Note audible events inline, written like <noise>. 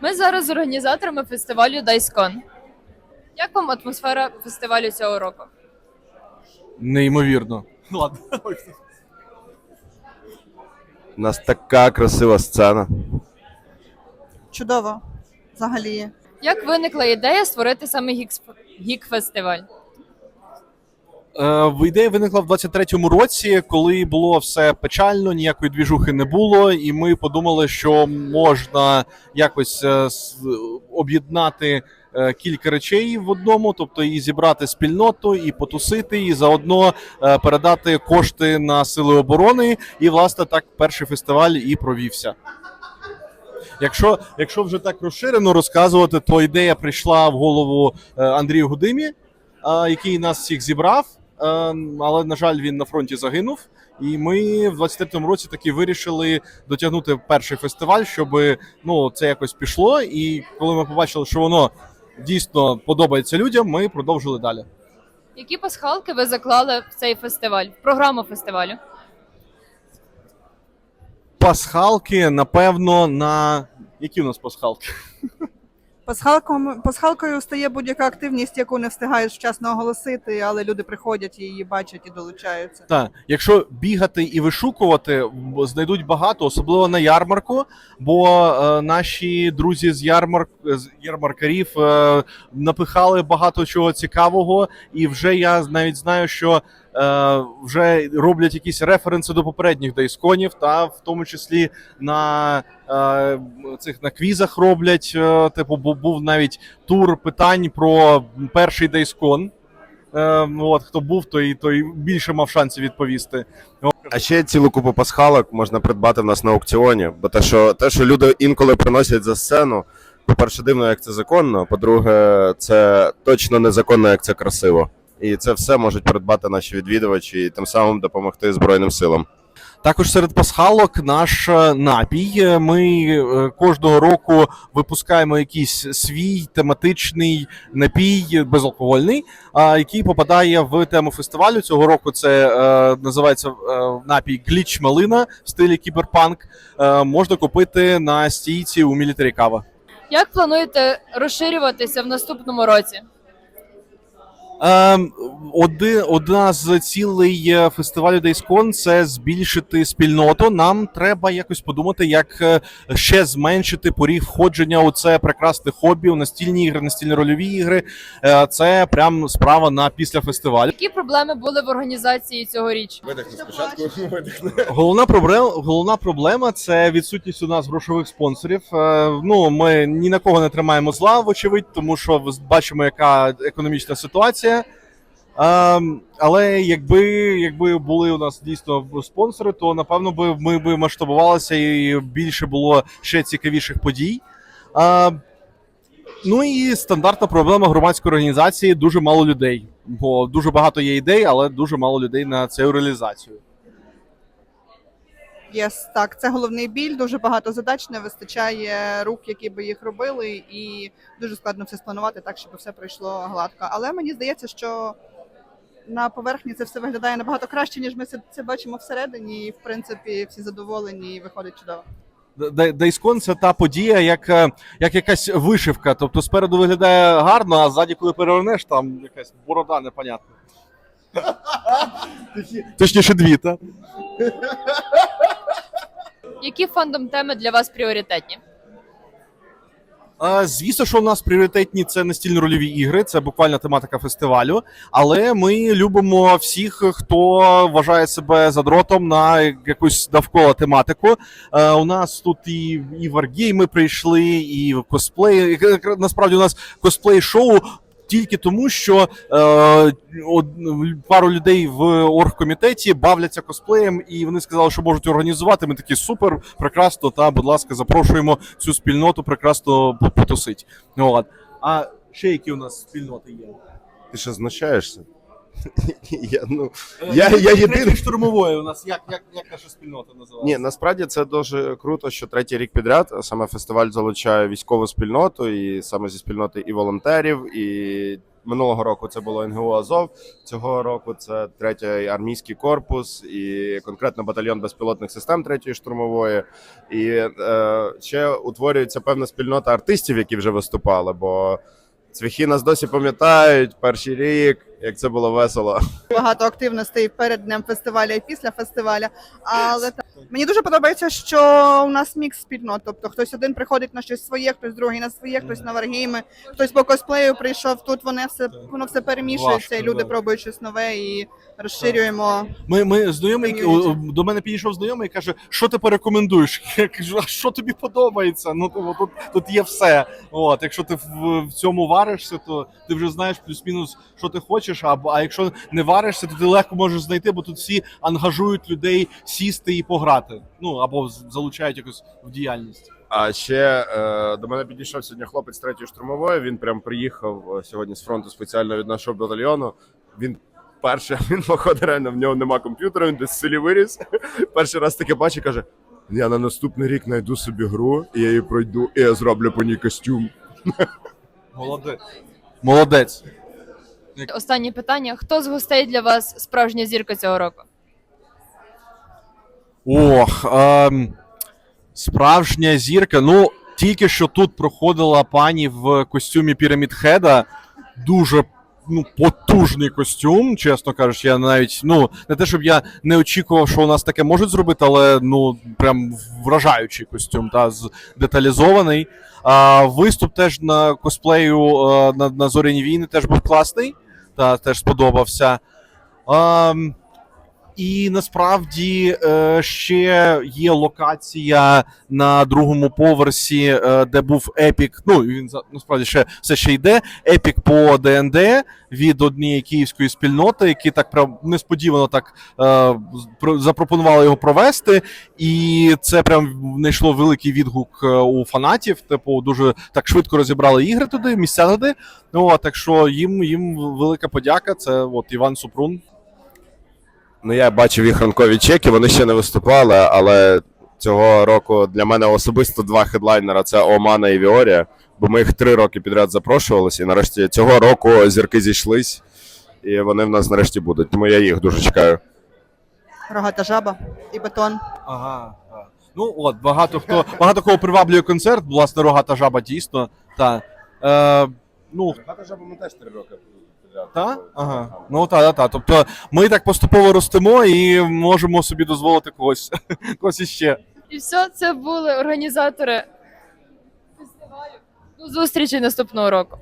Ми зараз з організаторами фестивалю Дайскон. Як вам атмосфера фестивалю цього року? Неймовірно. Ладно. У нас така красива сцена. Чудово. Взагалі. Як виникла ідея створити саме гік-фестиваль? Е, ідея виникла в 23-му році, коли було все печально, ніякої двіжухи не було, і ми подумали, що можна якось е, об'єднати е, кілька речей в одному, тобто і зібрати спільноту, і потусити, і заодно передати кошти на сили оборони. І власне так перший фестиваль і провівся. Якщо, якщо вже так розширено розказувати, то ідея прийшла в голову Андрію Гудимі, який нас всіх зібрав. Е, але на жаль, він на фронті загинув. І ми в 23-му році таки вирішили дотягнути перший фестиваль, щоб ну це якось пішло. І коли ми побачили, що воно дійсно подобається людям, ми продовжили далі. Які пасхалки ви заклали в цей фестиваль, в програму фестивалю? Пасхалки, напевно, на які у нас пасхалки? Пасхалком, пасхалкою стає будь-яка активність, яку не встигаєш вчасно оголосити, але люди приходять її бачать і долучаються. Так, якщо бігати і вишукувати, знайдуть багато, особливо на ярмарку. Бо е, наші друзі з ярмарк з ярмаркарів е, напихали багато чого цікавого, і вже я навіть знаю, що вже роблять якісь референси до попередніх дайсконів, та в тому числі на е, цих на квізах роблять. Е, типу, був навіть тур питань про перший дайскон. Е, ну, от, хто був, той, той більше мав шансів відповісти. А ще цілу купу пасхалок можна придбати в нас на аукціоні. Бо те, що те, що люди інколи приносять за сцену, по-перше, дивно, як це законно. По-друге, це точно незаконно, як це красиво. І це все можуть придбати наші відвідувачі і тим самим допомогти Збройним силам. Також серед пасхалок наш е, напій. Е, Ми е, кожного року випускаємо якийсь свій тематичний напій безалкогольний, який попадає в тему фестивалю. Цього року це називається напій Гліч Малина в стилі кіберпанк. Можна купити на стійці у Мілітарі Кава. Як плануєте розширюватися в наступному році? Ем, оди, одна з цілей е, фестивалю Дайскон це збільшити спільноту. Нам треба якось подумати, як е, ще зменшити поріг входження у це прекрасне хобі, у настільні ігри, настільні рольові ігри. Е, Це прям справа на після фестивалю. Які проблеми були в організації цьогоріч? Видихни спочатку. Головна проблема, головна проблема це відсутність у нас грошових спонсорів. Е, Ну ми ні на кого не тримаємо зла, вочевидь, тому що ви бачимо, яка економічна ситуація. Ем, але якби, якби були у нас дійсно спонсори, то напевно би ми би масштабувалися і більше було ще цікавіших подій. А, ну і стандартна проблема громадської організації дуже мало людей. Бо дуже багато є ідей, але дуже мало людей на цю реалізацію. Yes, так, це головний біль. Дуже багато задач, не вистачає рук, які би їх робили, і дуже складно все спланувати так, щоб все пройшло гладко. Але мені здається, що на поверхні це все виглядає набагато краще, ніж ми це, бачимо всередині. І в принципі всі задоволені і виходить чудово. Дайскон це та подія, як, е, як якась вишивка. Тобто спереду виглядає гарно, а ззаді, коли перевернеш, там якась борода непонятна. Точніше, дві, та? <laughs> Які фандом теми для вас пріоритетні? Звісно, що у нас пріоритетні це настільні рольові ігри, це буквально тематика фестивалю. Але ми любимо всіх, хто вважає себе задротом на якусь довкола тематику. Е, у нас тут і, і варгейми прийшли, і косплей. Е, Насправді у нас косплей-шоу. Тільки тому, що е, од, пару людей в оргкомітеті бавляться косплеєм, і вони сказали, що можуть організувати. Ми такі супер, прекрасно. Та, будь ласка, запрошуємо цю спільноту прекрасно потусить. Ну. А ще які у нас спільноти є? Ти що знущаєшся? <laughs> Я, ну, Я- я єдиний- штурмової у нас як, як, як наша спільнота називається? Ні, насправді це дуже круто, що третій рік підряд саме фестиваль залучає військову спільноту, і саме зі спільноти і волонтерів, і Минулого року це було НГУ Азов. Цього року це третій армійський корпус і конкретно батальйон безпілотних систем третьої штурмової. І е, ще утворюється певна спільнота артистів, які вже виступали. Бо цвіхи нас досі пам'ятають перший рік, як це було весело. Багато активностей перед днем фестиваля і після фестиваля. Але та- мені дуже подобається, що у нас мікс спільнот. Тобто хтось один приходить на щось своє, хтось другий на своє, хтось на варгейми, хтось по косплею прийшов. Тут вони все воно все перемішується, і Важко, люди да. пробують щось нове і розширюємо. Ми, ми знайомий о, до мене підійшов знайомий і каже, що ти порекомендуєш? <laughs> Я кажу, а що тобі подобається? Ну типу, тут, тут є все. От, якщо ти в, в цьому варишся, то ти вже знаєш плюс-мінус, що ти хочеш. А, а якщо не варишся, то ти легко можеш знайти, бо тут всі ангажують людей сісти і пограти. Ну або залучають якось в діяльність. А ще е, до мене підійшов сьогодні хлопець третьої штурмової. Він прям приїхав е, сьогодні з фронту спеціально від нашого батальйону. Він перший, <laughs> він походу реально в нього нема комп'ютера, він десь в селі виріс. <laughs> Перший раз таке бачить, каже: я на наступний рік знайду собі гру, і я її пройду, і я зроблю по ній костюм. <laughs> Молодець. Молодець. Останнє питання: хто з гостей для вас справжня зірка цього року? Ох, ем, справжня зірка. Ну, тільки що тут проходила пані в костюмі Пірамід Хеда. Дуже ну, потужний костюм, чесно кажучи. Я навіть ну не те, щоб я не очікував, що у нас таке можуть зробити, але ну прям вражаючий костюм, та деталізований. А, виступ теж на косплею е, на, на зоряні війни теж був класний, та теж сподобався. Ем, і насправді е, ще є локація на другому поверсі, е, де був епік. Ну він насправді ще все ще йде. Епік по ДНД від однієї київської спільноти, які так прям несподівано так е, запропонували його провести. І це прям знайшло великий відгук у фанатів. Типу, дуже так швидко розібрали ігри туди, місця туди. Ну а так що їм їм велика подяка. Це от Іван Супрун. Ну, я бачив їх ранкові чеки, вони ще не виступали, але цього року для мене особисто два хедлайнера це Омана і Віорія, бо ми їх три роки підряд запрошувалися, і нарешті цього року зірки зійшлись, і вони в нас нарешті будуть. Тому я їх дуже чекаю. Рогата жаба і бетон. Ага. Ну от багато хто багато кого приваблює концерт. Власне, рогата жаба дійсно. Та е, ну Рогата жаба ми теж три роки та ага. Ну та, та, та. Тобто ми так поступово ростемо і можемо собі дозволити когось <laughs> когось іще. І все, це були організатори фестивалю. До зустрічі наступного року.